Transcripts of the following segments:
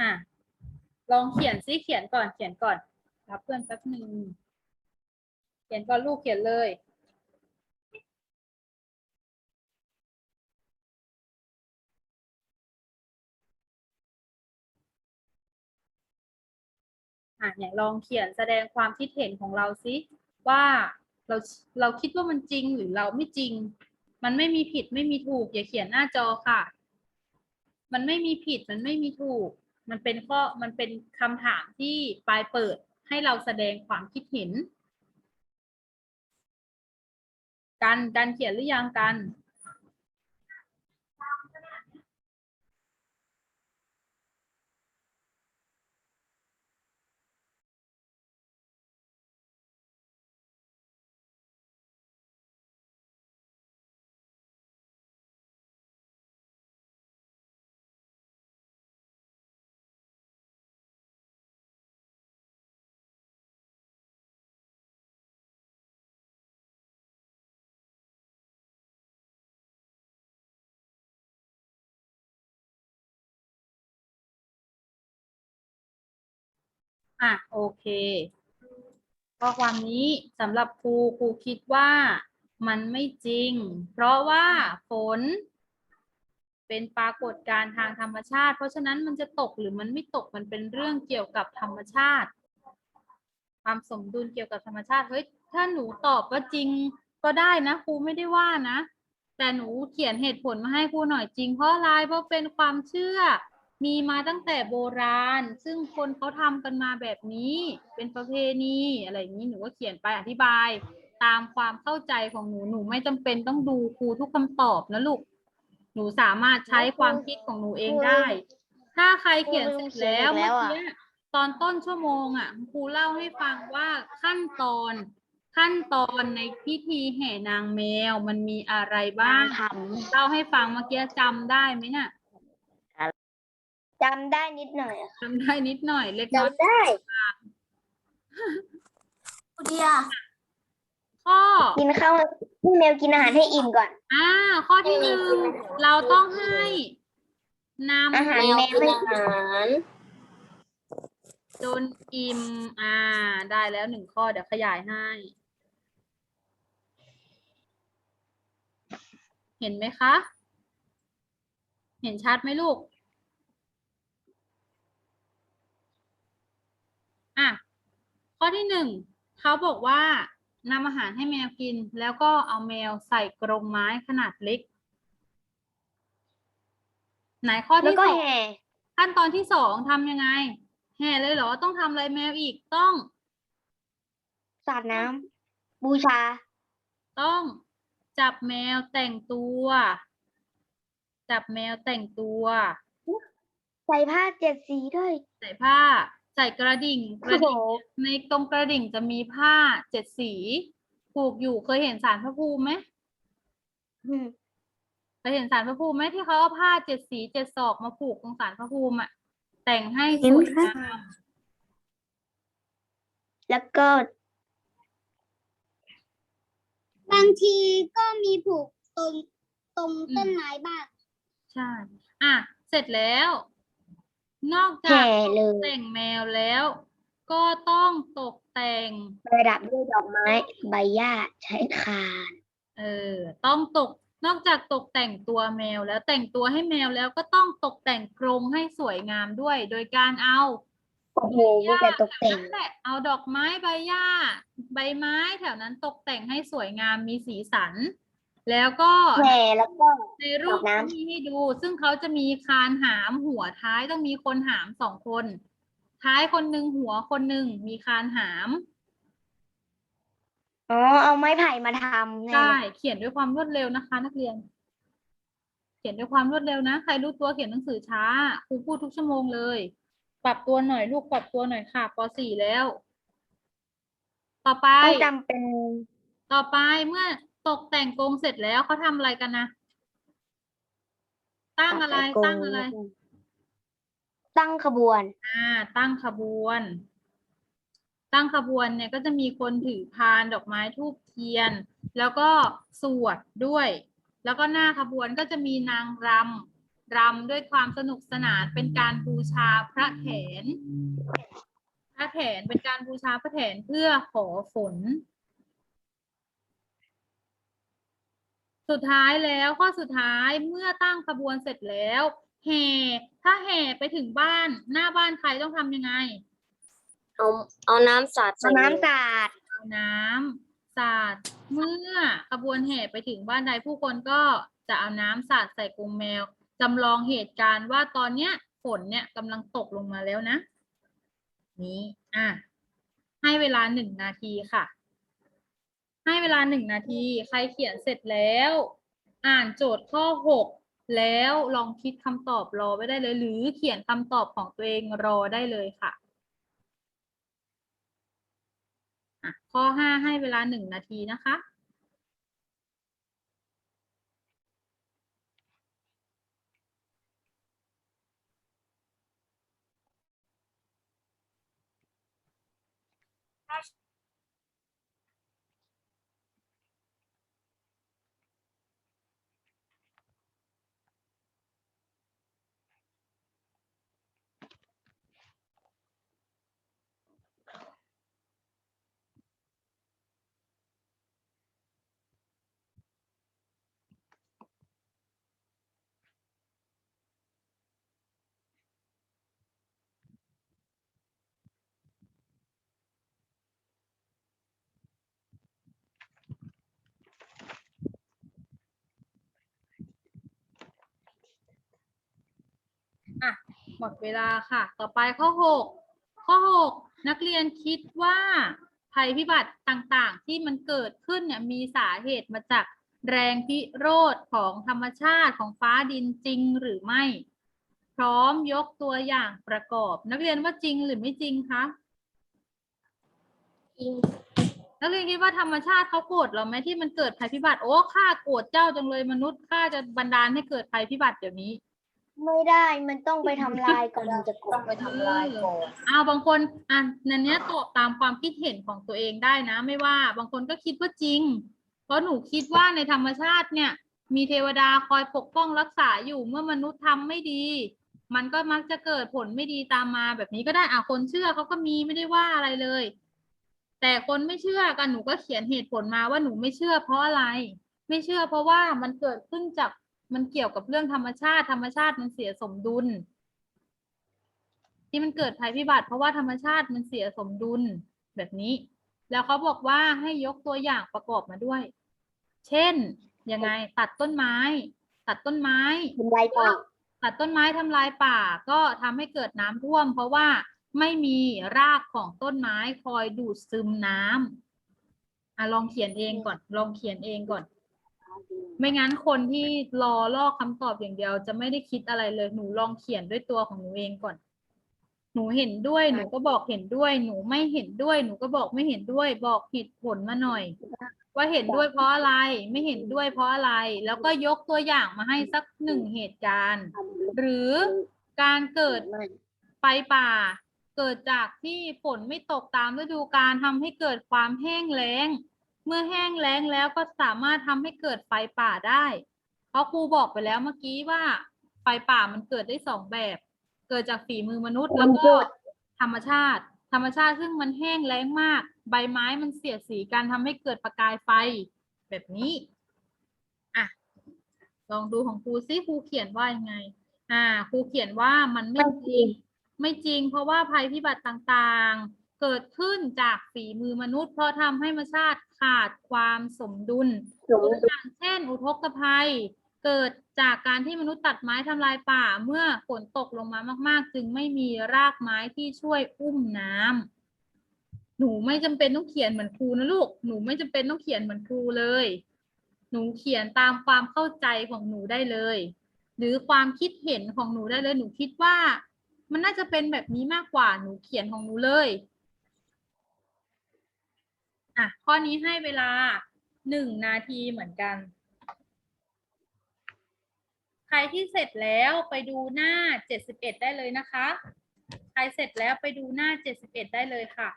อะ ลองเขียนซิเขียนก่อนเขียนก่อน รับเพื่อนแป๊บหนึ่งเขียนก่อนลูกเขียนเลย อะเนี่ยลองเขียนแสดงความคิดเห็นของเราสิว่าเราเราคิดว่ามันจริงหรือเราไม่จริง มันไม่มีผิดไม่มีถูก อย่าเขียนหน้าจอค่ะ มันไม่มีผิดมันไม่มีถูก มันเป็นข้อมันเป็นคำถามที่ปลายเปิดให้เราแสดงความคิดเห็น กัน กันเขียนหรือยังกัน อะโอเคข้อความนี้สำหรับครูครูคิดว่ามันไม่จริง เพราะว่าฝน เป็นปรากฏการณ์ทางธรรมชาติ เพราะฉะนั้นมันจะตกหรือมันไม่ตกมันเป็นเรื่องเกี่ยวกับธรรมชาติ ความสมดุลเกี่ยวกับธรรมชาติเฮ้ยถ้าหนูตอบว่าจริงก็ได้นะครูไม่ได้ว่านะ แต่หนูเขียนเหตุผลมาให้ครูหน่อยจริงเพราะอะไรเพราะเป็นความเชื่อ มีมาตั้งแต่โบราณ ซึ่งคนเขาทำกันมาแบบนี้ เป็นประเพณีอะไรอย่างนี้หนูก็เขียนไปอธิบาย ตามความเข้าใจของหนูหนูไม่จำเป็นต้องดูครูทุกคำตอบนะลูกหนูสามารถใช้ความคิดของหนูเองได้ ถ้าใครเขียนเสร็จแล้วครูลืมเขียนอีกแล้เมื่อวอะกี้ตอนต้นชั่วโมงอะครูเล่าให้ฟังว่าขั้นตอนขั้นตอนในพิธีแห่นางแมวมันมีอะไรบ้างทเล่าให้ฟังเมื่อกี้จำได้ไหมน่ะำ จำได้นิดหน่อยอะจำได้นิดหน่อย เล็กน้อยจำได้เดียข้อ กินข้าวพี่แมวกินอาหารให้อิ่มก่อน อ่า ข้อที่หนึ่งเราต้องให้นำอาหารแมวให้อาหารจนอิ่ม อ่า ได้แล้วหนึ่งข้อเดี๋ยวขยายให้ เห็นไหมคะ เห็นชัดไหมลูก อะข้อที่หนึ่งเขาบอกว่านำอาหารให้แมวกิน แล้วก็เอาแมวใส่กรงไม้ขนาดเล็ก ไหนข้อแล้วที่ก็สองแห่ขั้นตอนที่สองทำยังไง แห่เลยเหรอต้องทำอะไรแมวอีกต้องสาดน้ำบูชา ต้องจับแมวแต่งตัว จับแมวแต่งตัว ใส่ผ้าเจ็ดสีด้วย ใส่ผ้า ใส่กระดิ่งกระดิ่งโอ้โหในตรงกระดิ่งจะมีผ้าเจ็ดสี ผูกอยู่เคยเห็นสารพระภูมิไหมอืมเคยเห็นสารพระภูมิไหมที่เขาเอาผ้าเจ็ดสีเจ็ดศอกมาผูกตรงสารพระภูมิอะแต่งให้สวยงามแล้วก็ บางทีก็มีผูกตรงตรงต้นไม้บ้าง ใช่ อะ เสร็จแล้ว นอกจาแห่กเลยแต่งแมวแล้ว ก็ต้องตกแต่ง ประดับด้วยดอกไม้ ใบหญ้าใช้คานเออ ต้องตก นอกจากตกแต่งตัวแมวแล้วแต่งตัวให้แมวแล้วก็ต้องตกแต่งกรงให้สวยงามด้วย โดยการเอาโอ้โหมีแต่ตกแต่งนั่นแหละ เอาดอกไม้ใบหญ้า ใบไม้แถวนั้นตกแต่งให้สวยงามมีสีสัน แล้วก็แห่แล้วก็ ในรูปอาบน้ำที่ให้ดู ซึ่งเขาจะมีคานหามหัวท้ายต้องมีคนหามสองคน ท้ายคนหนึ่งหัวคนหนึ่งมีคานหาม อ๋อ เอาไม้ไผ่มาทำเนี่ยใช่ เขียนด้วยความรวดเร็วนะคะ นักเรียน เขียนด้วยความรวดเร็วนะ ใครรู้ตัวเขียนหนังสือช้า ครูพูดทุกชั่วโมงเลย ปรับตัวหน่อยลูกปรับตัวหน่อยค่ะป .4 แล้ว ต่อไปต้องจำเป็น ต่อไปเมื่อ ตกแต่งกรงเสร็จแล้วเขาทำอะไรกันนะ ตั้งอะไรตั้งอะไร ตั้งขบวน อ่า ตั้งขบวน ตั้งขบวนเนี่ยก็จะมีคนถือพานดอกไม้ทูบเทียน แล้วก็สวดด้วย แล้วก็หน้าขบวนก็จะมีนางรรำด้วยความสนุกสนานเป็นการบูชาพระแถนพระแถนเป็นการบูชาพระแถนเพื่อขอฝน สุดท้ายแล้วข้อสุดท้ายเมื่อตั้งขบวนเสร็จแล้วแห่ถ้าแห่ไปถึงบ้านหน้าบ้านใครต้องทำยังไง เอาเอาน้ำสาดเอาน้ำสาดเอาน้ำสาดเมื่อขบวนแห่ไปถึงบ้านใดผู้คนก็จะเอาน้ำสาดใส่กรงแมวจำลองเหตุการณ์ว่าตอนเนี้ยฝนเนี่ยกำลังตกลงมาแล้วนะ นี้อะให้เวลาหนึ่งนาทีค่ะ ให้เวลาหนึ่งนาที ใครเขียนเสร็จแล้ว อ่านโจทย์ข้อหกแล้วลองคิดคำตอบรอไว้ได้เลย หรือเขียนคำตอบของตัวเองรอได้เลยค่ะอะข้อห้าให้เวลาหนึ่งนาทีนะคะ อะ หมดเวลาค่ะ ต่อไปข้อหกข้อหกนักเรียนคิดว่าภัยพิบัติต่างๆ ที่มันเกิดขึ้นเนี่ยมีสาเหตุมาจากแรงพิโรธของธรรมชาติของฟ้าดินจริงหรือไม่ พร้อมยกตัวอย่างประกอบ นักเรียนว่าจริงหรือไม่จริงคะจริงนักเรียนคิดว่าธรรมชาติเขาโกรธเราไหมที่มันเกิดภัยพิบัติโอ้ข้าโกรธเจ้าจังเลยมนุษย์ข้าจะบันดาลให้เกิดภัยพิบัติเดี๋ยวนี้ ไม่ได้ มันต้องไปทำลายก่อนจะกดไปทำลายก่อนอ้าวบางคนอะนันเนี้ยตอบตามความคิดเห็นของตัวเองได้นะ ไม่ว่าบางคนก็คิดว่าจริง เพราะหนูคิดว่าในธรรมชาติเนี่ย มีเทวดาคอยปกป้องรักษาอยู่เมื่อมนุษย์ทำไม่ดี มันก็มักจะเกิดผลไม่ดีตามมาแบบนี้ก็ได้อะคนเชื่อเขาก็มีไม่ได้ว่าอะไรเลย แต่คนไม่เชื่อกันหนูก็เขียนเหตุผลมาว่าหนูไม่เชื่อเพราะอะไร ไม่เชื่อเพราะว่ามันเกิดขึ้นจาก มันเกี่ยวกับเรื่องธรรมชาติ ธรรมชาติมันเสียสมดุล ที่มันเกิดภัยพิบัติ เพราะว่าธรรมชาติมันเสียสมดุลแบบนี้ แล้วเขาบอกว่าให้ยกตัวอย่างประกอบมาด้วย เช่นยังไงตัดต้นไม้ ตัดต้นไม้ทำลายป่าตัดต้นไม้ทำลายป่า ก็ทำให้เกิดน้ำท่วม เพราะว่าไม่มีรากของต้นไม้คอยดูดซึมน้ำอะลองเขียนเองก่อน ลองเขียนเองก่อน ไม่งั้นคนที่รอลอกคำตอบอย่างเดียว จะไม่ได้คิดอะไรเลย หนูลองเขียนด้วยตัวของหนูเองก่อน หนูเห็นด้วย หนูก็บอกเห็นด้วย หนูไม่เห็นด้วย หนูก็บอกไม่เห็นด้วย บอกเหตุผลมาหน่อย ว่าเห็นด้วยเพราะอะไร ไม่เห็นด้วยเพราะอะไร แล้วก็ยกตัวอย่างมาให้สักหนึ่งเหตุการณ์ หรือการเกิดไฟป่า เกิดจากที่ฝนไม่ตกตามฤดูกาลทำให้เกิดความแห้งแล้ง เมื่อแห้งแล้งแล้วก็สามารถทำให้เกิดไฟป่าได้ เพราะครูบอกไปแล้วเมื่อกี้ว่าไฟป่ามันเกิดได้สองแบบ เกิดจากฝีมือมนุษย์แล้วก็ธรรมชาติ ธรรมชาติซึ่งมันแห้งแล้งมาก ใบไม้มันเสียดสีกันทำให้เกิดประกายไฟแบบนี้อะลองดูของครูซิครูเขียนว่ายังไง อ่าครูเขียนว่ามันไม่จริง ไม่จริง เพราะว่าภัยพิบัติต่างๆ เกิดขึ้นจากฝีมือมนุษย์เพราะทำให้ธรรมชาติขาดความสมดุลตัวอย่างเช่น อุทกภัย เกิดจากการที่มนุษย์ตัดไม้ทำลายป่า เมื่อฝนตกลงมามาก ๆ จึงไม่มีรากไม้ที่ช่วยอุ้มน้ำหนูไม่จำเป็นต้องเขียนเหมือนครูนะลูก หนูไม่จำเป็นต้องเขียนเหมือนครูเลย หนูเขียนตามความเข้าใจของหนูได้เลย หรือความคิดเห็นของหนูได้เลย หนูคิดว่า มันน่าจะเป็นแบบนี้มากกว่าหนูเขียนของหนูเลย อะ ข้อนี้ให้เวลาหนึ่งนาทีเหมือนกัน ใครที่เสร็จแล้วไปดูหน้าเจ็ดสิบเอ็ดได้เลยนะคะ ใครเสร็จแล้วไปดูหน้าเจ็ดสิบเอ็ดได้เลยค่ะ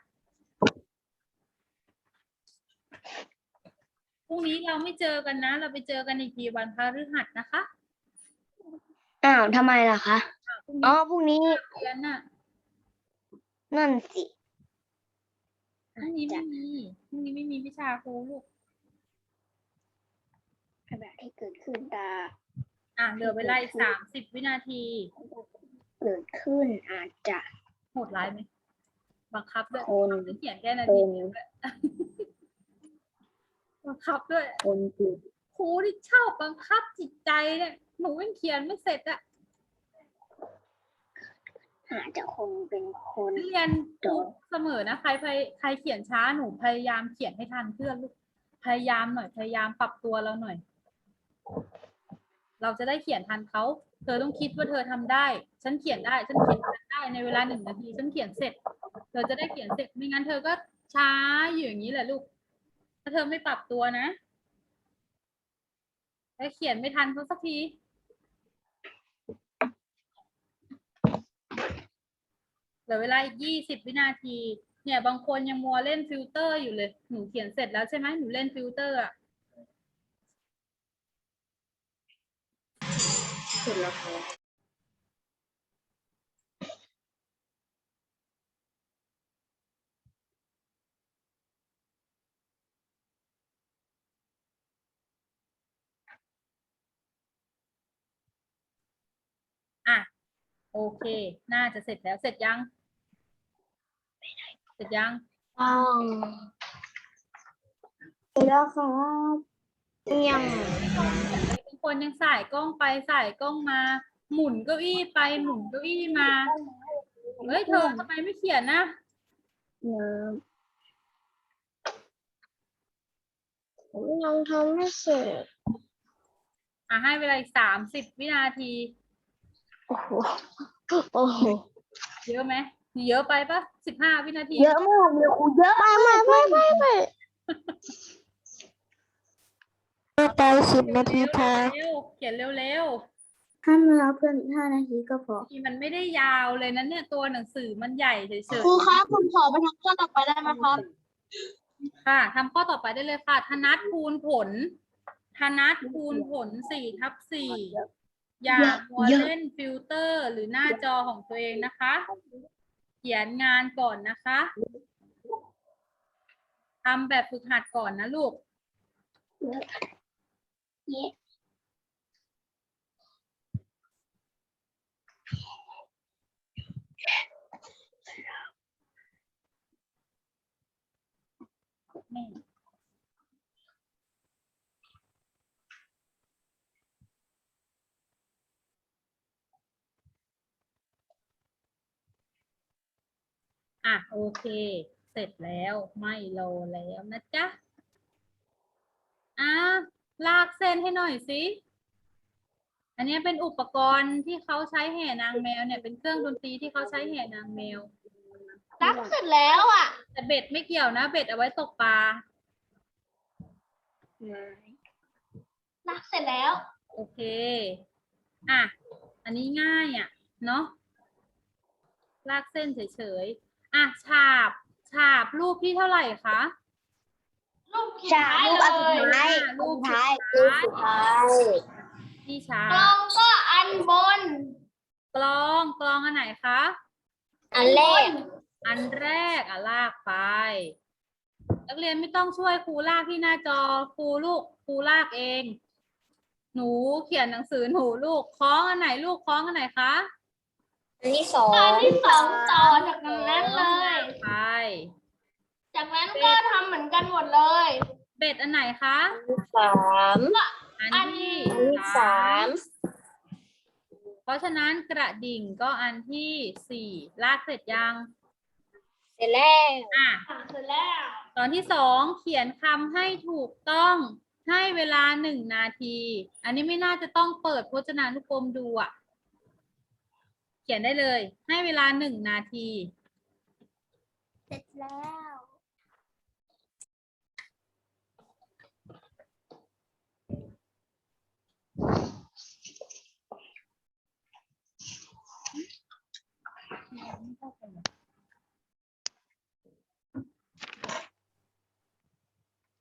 พรุ่งนี้เราไม่เจอกันนะ เราไปเจอกันอีกทีวันพฤหัสนะคะอ้าวทำไมล่ะคะพรุ่งอ๋อนี้พรุ่งนี้ เรียนน่ะ นั่นสิ พรุ่งนี้ไม่มีพรุ่งนี้ไม่มีวิชาครูลูกอะไรที่เกิดขึ้นตาอะเหลือเวลาอีกสามสิบวินาที เกิดขึ้นอาจจะโหดร้ายไหมบังคับด้วยคนเขียนแค่นาทีเดียวด้วยบังคับด้วยคนติดครูที่ชอบบังคับจิตใจเนี่ยหนูยังเขียนไม่เสร็จอะ อาจจะคงเป็นคนเรียนพูดเสมอนะใครใครใครเขียนช้าหนูพยายามเขียนให้ทันเพื่อนลูกพยายามหน่อยพยายามปรับตัวเราหน่อย เราจะได้เขียนทันเขาเธอต้องคิดว่าเธอทำได้ ฉันเขียนได้ฉันเขียนได้ในเวลาหนึ่งนาทีฉันเขียนเสร็จ เธอจะได้เขียนเสร็จไม่งั้นเธอก็ช้าอยู่อย่างนี้แหละลูก ถ้าเธอไม่ปรับตัวนะแล้วเขียนไม่ทันเขาสักที เหลือเวลาอีกยี่สิบวินาที เนี่ย บางคนยังมัวเล่นฟิลเตอร์อยู่เลย หนูเขียนเสร็จแล้วใช่ไหมหนูเล่นฟิลเตอร์อะเสร็จแล้วค่ะ โอเค น่าจะเสร็จแล้ว เสร็จยัง เสร็จยัง อ้าวเสร็จแล้วครับยังบางคนยังสายกล้องไปสายกล้องมา หมุนเก้าอี้ไปหมุนเก้าอี้มา เฮ้ยเธอทำไมไม่เขียนนะน้ำผมยังทำไม่เสร็จอะให้เวลาอีกสามสิบวินาที โอ้โหโอ้โหเยอะไหมเยอะไปปะสิบห้าวินาทีเยอะมากเลยครูเยอะไม่ไม่ไม่ไม่ไม่ไปสิบนาทีพอเร็วๆเขียนเร็วถ้าเราเพิ่มห้านาทีก็พอๆที่มันไม่ได้ยาวเลยนะเนี่ยตัวหนังสือมันใหญ่เฉยครูครับผมขอไปทำข้อต่อไปได้ไหมครับๆค่ะทำข้อต่อไปได้เลยค่ะธนัดคูณผลธนัดคูณผลสี่ทับสี่ อย่ามัวเล่นฟิลเตอร์หรือหน้าจอของตัวเองนะคะ เขียนงานก่อนนะคะทำแบบฝึกหัดก่อนนะลูก อะโอเค เสร็จแล้วไม่รอแล้วนะจ๊ะอะลากเส้นให้หน่อยสิอันนี้เป็นอุปกรณ์ที่เขาใช้แห่นางแมวเนี่ยเป็นเครื่องดนตรีที่เขาใช้แห่นางแมวรักเสร็จแล้วอะ แต่เบ็ดไม่เกี่ยวนะ เบ็ดเอาไว้ตกปลารักเสร็จแล้ว โอเค อะ อันนี้ง่ายอะ เนาะลากเส้นเฉยๆ อะฉาบฉาบรูปที่เท่าไหร่คะรูปใช่รูปอันสุดท้ายรูรูปปสุดท้ายท้ายรูปสุดท้ายที่ฉากล้องก็อันบนกลองกลองอันไหนคะ อันแรกอันแรกอะลากไป นักเรียนไม่ต้องช่วยครูลากที่หน้าจอครูลูกครูลากเอง หนูเขียนหนังสือหนูลูกคล้องอันไหนลูกคล้องอันไหนคะอัน ที่สองตอนที่สองต่อจากนั้นเลย ไป จากนั้นก็ทำเหมือนกันหมดเลย เบ็ดอันไหนคะสามอันอันที่อันที่สามเพราะฉะนั้นกระดิ่งก็อันที่สี่ลากเสร็จยัง เสร็จแล้วอะเสร็จแล้ว ตอนที่สองเขียนคำให้ถูกต้องให้เวลาหนึ่งนาที อันนี้ไม่น่าจะต้องเปิดพจนานุกรมดูอะ เขียนได้เลย ให้เวลาหนึ่งนาที เสร็จแล้ว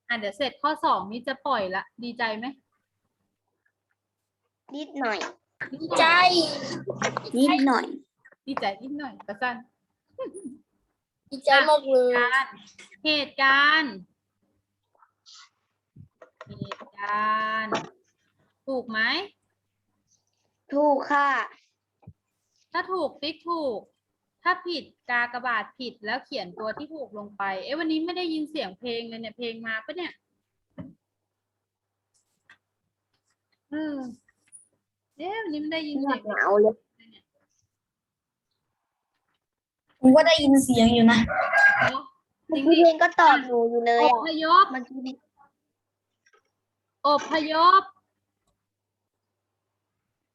อะเดี๋ยวเสร็จข้อสองนี้จะปล่อยละ ดีใจไหม นิดหน่อย ดีใจ นิดหน่อย ดีใจนิดหน่อยกระสั้นดีใจมากเลยการเหตุการณ์ เหตุการณ์ ถูกไหม ถูกค่ะ ถ้าถูกติ๊กถูก ถ้าผิดกากบาทผิดแล้วเขียนตัวที่ถูกลงไป เอ๊ะวันนี้ไม่ได้ยินเสียงเพลงเลยเนี่ยเพลงมาปะเนี่ยเออ เอ๊ะวันนี้ไม่ได้ยินเสียงหนาวเลยผมก็ได้ยินเสียงอยู่นะเนอะจริงพี่ดิเพลงก็ตอบหนูอยู่เลอยอะพยพเมื่อกี้นี้อพยพ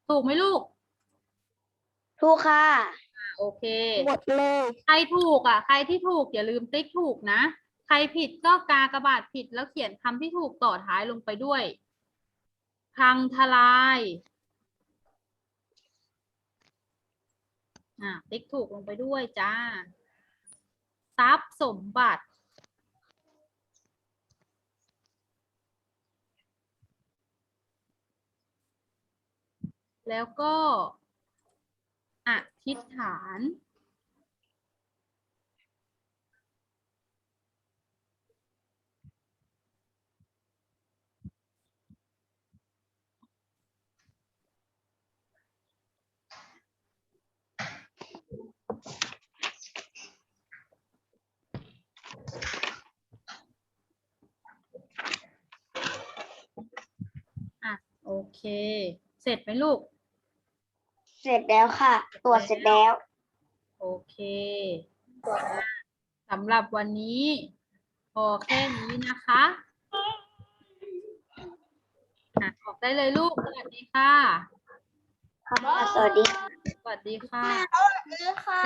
ถูกไหมลูกถูกค่ะอะโอเค หมดเลยใครถูกอะ ใครที่ถูกอย่าลืมติ๊กถูกนะ ใครผิดก็กากบาทผิดแล้วเขียนคำที่ถูกต่อท้ายลงไปด้วย พังทลาย อะติ๊กถูกลงไปด้วยจ้า ทรัพย์สมบัติ แล้วก็อธิษฐาน เค เสร็จไหมลูก เสร็จแล้วค่ะ ตรวจเสร็จแล้ว โอเคสำหรับวันนี้พอแค่นี้นะคะอะออกได้เลยลูก สวัสดีค่ะ ค่ะ สวัสดีค่ะสวัสดีค่ะ ค่ะ